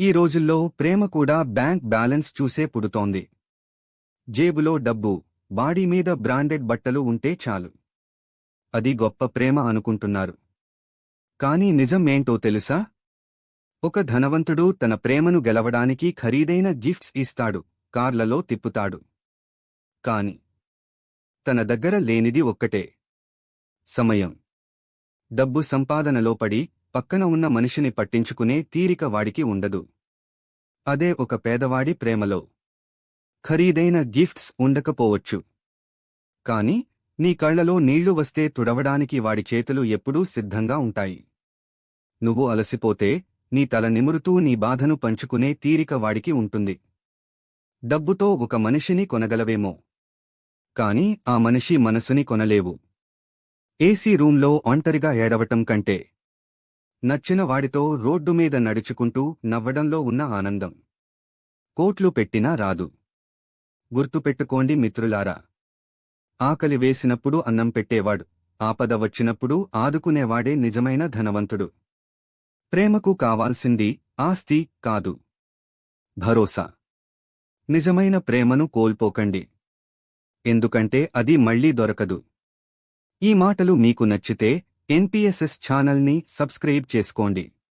ఈ రోజుల్లో ప్రేమ కూడా బ్యాంక్ బ్యాలెన్స్ చూసే పుడుతోంది. జేబులో డబ్బు బాడీ మీద బ్రాండెడ్ బట్టలు ఉంటే చాలు. అది గొప్ప ప్రేమ అనుకుంటున్నారు. కాని నిజం ఏంటో తెలుసా? ఒక ధనవంతుడు తన ప్రేమను గెలవడానికి ఖరీదైన గిఫ్ట్స్ ఇస్తాడు కార్లలో తిప్పుతాడు. కాని తన దగ్గర లేనిది ఒక్కటే. సమయం. డబ్బు సంపాదనలో పడి పక్కన ఉన్న మనిషిని పట్టించుకునే తీరిక వాడికి ఉండదు. అదే ఒక పేదవాడి ప్రేమలో. ఖరీదైన గిఫ్ట్స్ ఉండకపోవచ్చు. కాని నీ కళ్ళలో నీళ్ళు వస్తే తుడవడానికి వాడి చేతులు ఎప్పుడూ సిద్ధంగా ఉంటాయి. నువ్వు అలసిపోతే నీ తల నిమురుతూ నీ బాధను పంచుకునే తీరిక వాడికి ఉంటుంది. డబ్బుతో ఒక మనిషిని కొనగలవేమో. కాని ఆ మనిషి మనసుని కొనలేవు. ఏసీ రూంలో ఒంటరిగా ఏడవటం కంటే నచ్చిన వాడితో రోడ్డు మీద నడుచుకుంటూ నవ్వడంలో ఉన్న ఆనందం. కోట్లు పెట్టినా రాదు. గుర్తుపెట్టుకోండి మిత్రులారా. ఆకలి వేసినప్పుడు అన్నం పెట్టేవాడు ఆపద వచ్చినప్పుడు ఆదుకునేవాడే నిజమైన ధనవంతుడు. ప్రేమకు కావాల్సింది ఆస్తి కాదు. భరోసా. నిజమైన ప్రేమను కోల్పోకండి. ఎందుకంటే అది మళ్ళీ దొరకదు. ఈ మాటలు మీకు నచ్చితే ఎన్పిఎస్ఎస్ ఛానల్ని సబ్స్క్రైబ్ చేసుకోండి.